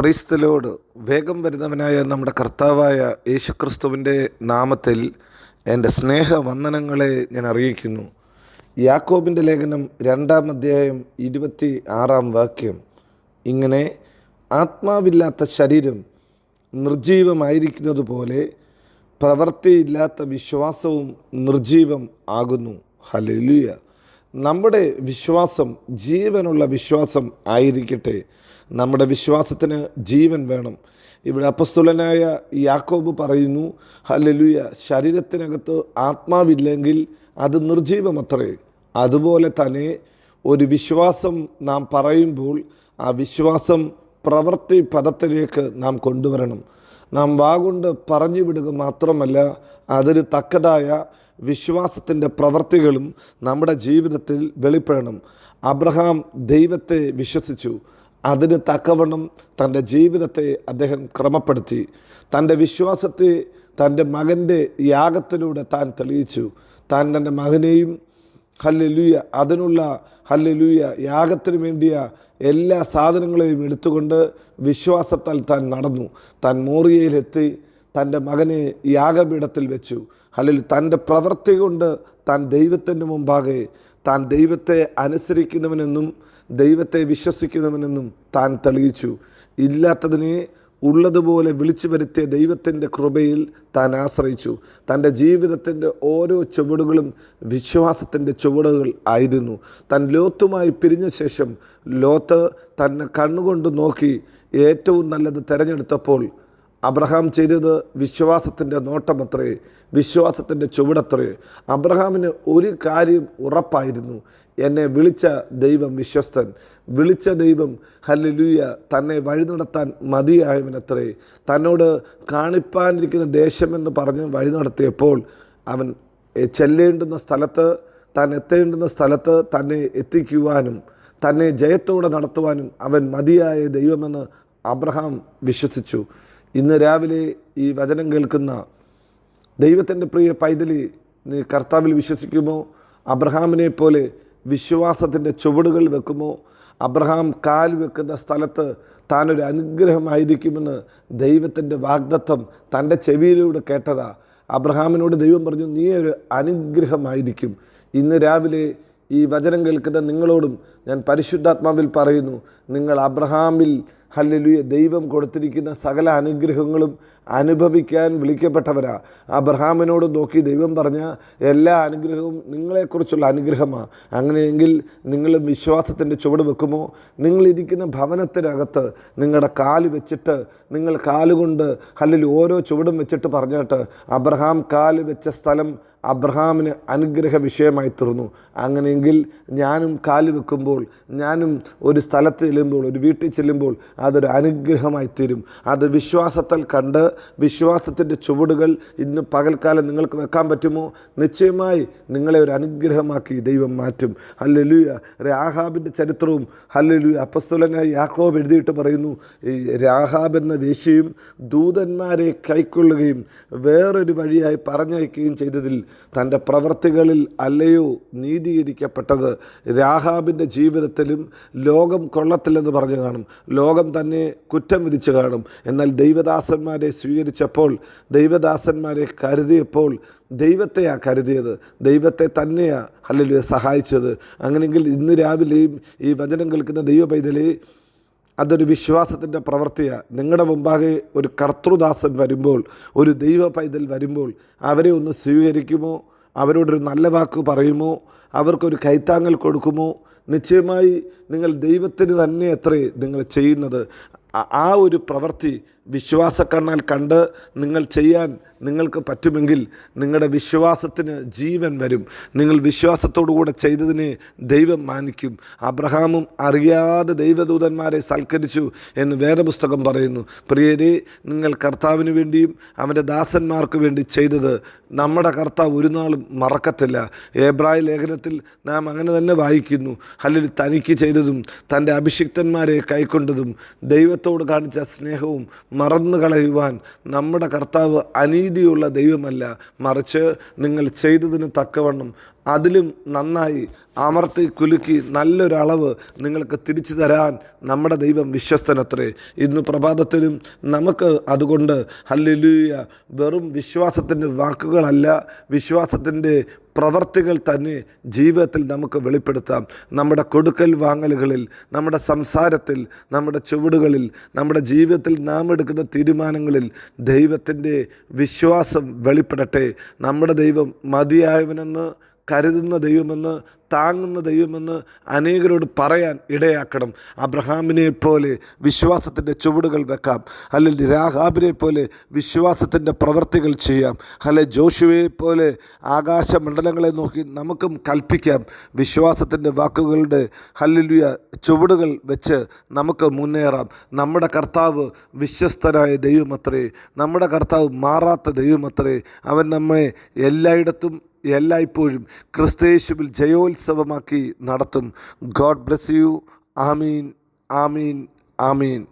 ക്രൈസ്തലോട് വേഗം വരുന്നവനായ നമ്മുടെ കർത്താവായ യേശുക്രിസ്തുവിന്റെ നാമത്തിൽ എന്റെ സ്നേഹവന്ദനങ്ങളെ ഞാൻ അറിയിക്കുന്നു. യാക്കോബിന്റെ ലേഖനം രണ്ടാം അധ്യായം ഇരുപത്തി ആറാം വാക്യം. ഇങ്ങനെ ആത്മാവില്ലാത്ത ശരീരം നിർജീവമായിരിക്കുന്നത് പോലെ പ്രവൃത്തിയില്ലാത്ത വിശ്വാസവും നിർജീവം ആകുന്നു. ഹലലുയ നമ്മുടെ വിശ്വാസം ജീവനുള്ള വിശ്വാസം ആയിരിക്കട്ടെ. നമ്മുടെ വിശ്വാസത്തിന് ജീവൻ വേണം. ഇവിടെ അപ്പസ്തുലനായ യാക്കോബ് പറയുന്നു ഹലലുയ ശരീരത്തിനകത്ത് ആത്മാവില്ലെങ്കിൽ അത് നിർജീവമത്രേ അതുപോലെ തന്നെ ഒരു വിശ്വാസം നാം പറയുമ്പോൾ ആ വിശ്വാസം പ്രവൃത്തി പദത്തിലേക്ക് നാം കൊണ്ടുവരണം. നാം വാഗുണ്ട് പറഞ്ഞു വിടുക മാത്രമല്ല അതിന് തക്കതായ വിശ്വാസത്തിന്റെ പ്രവർത്തികളും നമ്മുടെ ജീവിതത്തിൽ വെളിപ്പെടണം. അബ്രഹാം ദൈവത്തെ വിശ്വസിച്ചു. അതിന് തക്കവണ്ണം തന്റെ ജീവിതത്തെ അദ്ദേഹം ക്രമപ്പെടുത്തി. തന്റെ വിശ്വാസത്തെ തന്റെ മകന്റെ യാഗത്തിലൂടെ താൻ തെളിയിച്ചു. താൻ തന്റെ മകനെയും ഹല്ലലുയ അതിനുള്ള ഹല്ലലുയ യാഗത്തിന് വേണ്ടിയ എല്ലാ സാധനങ്ങളെയും എടുത്തുകൊണ്ട് വിശ്വാസത്താൽ താൻ നടന്നു. താൻ മോറിയയിലെത്തി. തന്റെ മകനെ യാഗപീഠത്തിൽ വെച്ചു. അല്ലെങ്കിൽ തന്റെ പ്രവൃത്തി കൊണ്ട് താൻ ദൈവത്തിന്റെ മുമ്പാകെ താൻ ദൈവത്തെ അനുസരിക്കുന്നവനെന്നും ദൈവത്തെ വിശ്വസിക്കുന്നവനെന്നും താൻ തെളിയിച്ചു. ഇല്ലാത്തതിനെ ഉള്ളതുപോലെ വിളിച്ചു വരുത്തിയ ദൈവത്തിന്റെ കൃപയിൽ താൻ ആശ്രയിച്ചു. തന്റെ ജീവിതത്തിന്റെ ഓരോ ചുവടുകളും വിശ്വാസത്തിന്റെ ചുവടുകൾ ആയിരുന്നു. താൻ ലോത്തുമായി പിരിഞ്ഞ ശേഷം ലോത്ത് തന്നെ കണ്ണുകൊണ്ട് നോക്കി ഏറ്റവും നല്ലത് തിരഞ്ഞെടുത്തപ്പോൾ അബ്രഹാം ചെയ്തത് വിശ്വാസത്തിന്റെ നോട്ടമത്രേ വിശ്വാസത്തിന്റെ ചുവടത്രേ. അബ്രഹാമിന് ഒരു കാര്യം ഉറപ്പായിരുന്നു. എന്നെ വിളിച്ച ദൈവം വിശ്വസ്തൻ. വിളിച്ച ദൈവം ഹല്ലുയ തന്നെ വഴി നടത്താൻ മതിയായവനത്രേ. തന്നോട് കാണിപ്പാനിരിക്കുന്ന ദേശമെന്ന് പറഞ്ഞ് വഴി നടത്തിയപ്പോൾ അവൻ ചെല്ലേണ്ടുന്ന സ്ഥലത്ത് താൻ എത്തേണ്ടുന്ന സ്ഥലത്ത് തന്നെ എത്തിക്കുവാനും തന്നെ ജയത്തോടെ നടത്തുവാനും അവൻ മതിയായ ദൈവമെന്ന് അബ്രഹാം വിശ്വസിച്ചു. ഇന്ന് രാവിലെ ഈ വചനം കേൾക്കുന്ന ദൈവത്തിന്റെ പ്രിയ പൈതലി നീ കർത്താവിൽ വിശ്വസിക്കുമോ? അബ്രഹാമിനെ പോലെ വിശ്വാസത്തിന്റെ ചുവടുകൾ വെക്കുമോ? അബ്രഹാം കാൽ വെക്കുന്ന സ്ഥലത്ത് താനൊരു അനുഗ്രഹമായിരിക്കുമെന്ന് ദൈവത്തിന്റെ വാഗ്ദത്വം തന്റെ ചെവിയിലൂടെ കേട്ടതാ. അബ്രഹാമിനോട് ദൈവം പറഞ്ഞു നീ ഒരു അനുഗ്രഹമായിരിക്കും. ഇന്ന് രാവിലെ ഈ വചനം കേൾക്കുന്ന നിങ്ങളോടും ഞാൻ പരിശുദ്ധാത്മാവിൽ പറയുന്നു നിങ്ങൾ അബ്രഹാമിൽ ഹല്ലുയ ദൈവം കൊടുത്തിരിക്കുന്ന സകല അനുഗ്രഹങ്ങളും അനുഭവിക്കാൻ വിളിക്കപ്പെട്ടവരാ. അബ്രഹാമിനോട് നോക്കി ദൈവം പറഞ്ഞ എല്ലാ അനുഗ്രഹവും നിങ്ങളെക്കുറിച്ചുള്ള അനുഗ്രഹമാണ് അങ്ങനെയെങ്കിൽ നിങ്ങൾ വിശ്വാസത്തിന്റെ ചുവട് വെക്കുമോ? നിങ്ങളിരിക്കുന്ന ഭവനത്തിനകത്ത് നിങ്ങളുടെ കാൽ വെച്ചിട്ട് നിങ്ങൾ കാലുകൊണ്ട് അല്ലെങ്കിൽ ഓരോ ചുവടും വെച്ചിട്ട് പറഞ്ഞിട്ട് അബ്രഹാം കാൽ വെച്ച സ്ഥലം അബ്രഹാമിന് അനുഗ്രഹ വിഷയമായി തീർന്നു. അങ്ങനെയെങ്കിൽ ഞാനും കാൽ വെക്കുമ്പോൾ ഞാനും ഒരു സ്ഥലത്ത് ചെല്ലുമ്പോൾ ഒരു വീട്ടിൽ ചെല്ലുമ്പോൾ അതൊരു അനുഗ്രഹമായി തീരും. അത് വിശ്വാസത്താൽ കണ്ട് വിശ്വാസത്തിന്റെ ചുവടുകൾ ഇന്ന് പകൽക്കാലം നിങ്ങൾക്ക് വെക്കാൻ പറ്റുമോ? നിശ്ചയമായി നിങ്ങളെ ഒരു അനുഗ്രഹമാക്കി ദൈവം മാറ്റും. ഹല്ലലുയ. രാഹാബിന്റെ ചരിത്രവും ഹല്ലലുയ. അപ്പസ്തുലനായി യാക്കോബ് എഴുതിയിട്ട് പറയുന്നു രാഹാബ് എന്ന വേശ്യയും ദൂതന്മാരെ കൈക്കൊള്ളുകയും വേറൊരു വഴിയായി പറഞ്ഞയക്കുകയും ചെയ്തതിൽ തന്റെ പ്രവൃത്തികളിൽ അല്ലയോ നീതീകരിക്കപ്പെട്ടത് രാഹാബിന്റെ ജീവിതത്തിലും ലോകം കൊള്ളത്തില്ലെന്ന് പറഞ്ഞു കാണും. ലോകം തന്നെ കുറ്റം വിധിച്ചു കാണും. എന്നാൽ ദൈവദാസന്മാരെ സ്വീകരിച്ചപ്പോൾ ദൈവദാസന്മാരെ കരുതിയപ്പോൾ ദൈവത്തെയാണ് കരുതിയത്. ദൈവത്തെ തന്നെയാണ് അല്ലെങ്കിൽ സഹായിച്ചത്. അങ്ങനെയെങ്കിൽ ഇന്ന് രാവിലെയും ഈ വചനം കേൾക്കുന്ന ദൈവ പൈതലേ അതൊരു വിശ്വാസത്തിന്റെ പ്രവൃത്തിയാണ് നിങ്ങളുടെ മുമ്പാകെ ഒരു കർത്തൃദാസൻ വരുമ്പോൾ ഒരു ദൈവ പൈതൽ വരുമ്പോൾ അവരെ ഒന്ന് സ്വീകരിക്കുമോ? അവരോടൊരു നല്ല വാക്ക് പറയുമോ? അവർക്കൊരു കൈത്താങ്ങൽ കൊടുക്കുമോ? നിശ്ചയമായി നിങ്ങൾ ദൈവത്തിന് തന്നെ അത്രേ നിങ്ങൾ ചെയ്യുന്നത്. ആ ഒരു പ്രവൃത്തി വിശ്വാസക്കണ്ണാൽ കണ്ട് നിങ്ങൾ ചെയ്യാൻ നിങ്ങൾക്ക് പറ്റുമെങ്കിൽ നിങ്ങളുടെ വിശ്വാസത്തിന് ജീവൻ വരും. നിങ്ങൾ വിശ്വാസത്തോടു കൂടെ ചെയ്തതിനെ ദൈവം മാനിക്കും. അബ്രഹാമും അറിയാതെ ദൈവദൂതന്മാരെ സൽക്കരിച്ചു എന്ന് വേദപുസ്തകം പറയുന്നു. പ്രിയരെ നിങ്ങൾ കർത്താവിന് വേണ്ടിയും അവന്റെ ദാസന്മാർക്ക് വേണ്ടി ചെയ്തത് നമ്മുടെ കർത്താവ് ഒരു നാളും മറക്കത്തില്ല. ഏബ്രായ ലേഖനത്തിൽ നാം അങ്ങനെ തന്നെ വായിക്കുന്നു. അല്ലെങ്കിൽ തനിക്ക് ചെയ്തതും തന്റെ അഭിഷിക്തന്മാരെ കൈക്കൊണ്ടതും ദൈവത്തോട് കാണിച്ച സ്നേഹവും മറന്നു കളയുവാൻ നമ്മുടെ കർത്താവ് അനീതിയുള്ള ദൈവമല്ല. മറിച്ച് നിങ്ങൾ ചെയ്തതിന് തക്കവണ്ണം അതിലും നന്നായി അമർത്തി കുലുക്കി നല്ലൊരളവ് നിങ്ങൾക്ക് തിരിച്ചു തരാൻ നമ്മുടെ ദൈവം വിശ്വസ്തനത്രേ. ഇന്ന് പ്രഭാതത്തിലും നമുക്ക് അതുകൊണ്ട് ഹല്ലേലൂയ വെറും വിശ്വാസത്തിന്റെ വാക്കുകളല്ല വിശ്വാസത്തിന്റെ പ്രവർത്തികൾ തന്നെ ജീവിതത്തിൽ നമുക്ക് വെളിപ്പെടുത്താം. നമ്മുടെ കൊടുക്കൽ വാങ്ങലുകളിൽ നമ്മുടെ സംസാരത്തിൽ നമ്മുടെ ചുവടുകളിൽ നമ്മുടെ ജീവിതത്തിൽ നാം എടുക്കുന്ന തീരുമാനങ്ങളിൽ ദൈവത്തിന്റെ വിശ്വാസം വെളിപ്പെടട്ടെ. നമ്മുടെ ദൈവം മതിയായവനെന്ന് കരുതുന്ന ദൈവമെന്ന് താങ്ങുന്ന ദൈവമെന്ന് അനേകരോട് പറയാൻ ഇടയാക്കണം. അബ്രഹാമിനെ പോലെ വിശ്വാസത്തിന്റെ ചുവടുകൾ വെക്കാം. അല്ലെങ്കിൽ രാഹാബിനെ പോലെ വിശ്വാസത്തിന്റെ പ്രവർത്തികൾ ചെയ്യാം. അല്ലെ ജോഷുവയെ പോലെ ആകാശമണ്ഡലങ്ങളെ നോക്കി നമുക്കും കൽപ്പിക്കാം. വിശ്വാസത്തിന്റെ വാക്കുകളുടെ ഹല്ലുലിയ ചുവടുകൾ വെച്ച് നമുക്ക് മുന്നേറാം. നമ്മുടെ കർത്താവ് വിശ്വസ്തനായ ദൈവമത്രേ. നമ്മുടെ കർത്താവ് മാറാത്ത ദൈവമത്രേ. അവൻ നമ്മെ എല്ലായിടത്തും എല്ലായ്പ്പോഴും ക്രിസ്തയേശുവിൽ ജയോത്സവമാക്കി നടത്തും. God bless you. ആമീൻ. ആമീൻ. ആമീൻ.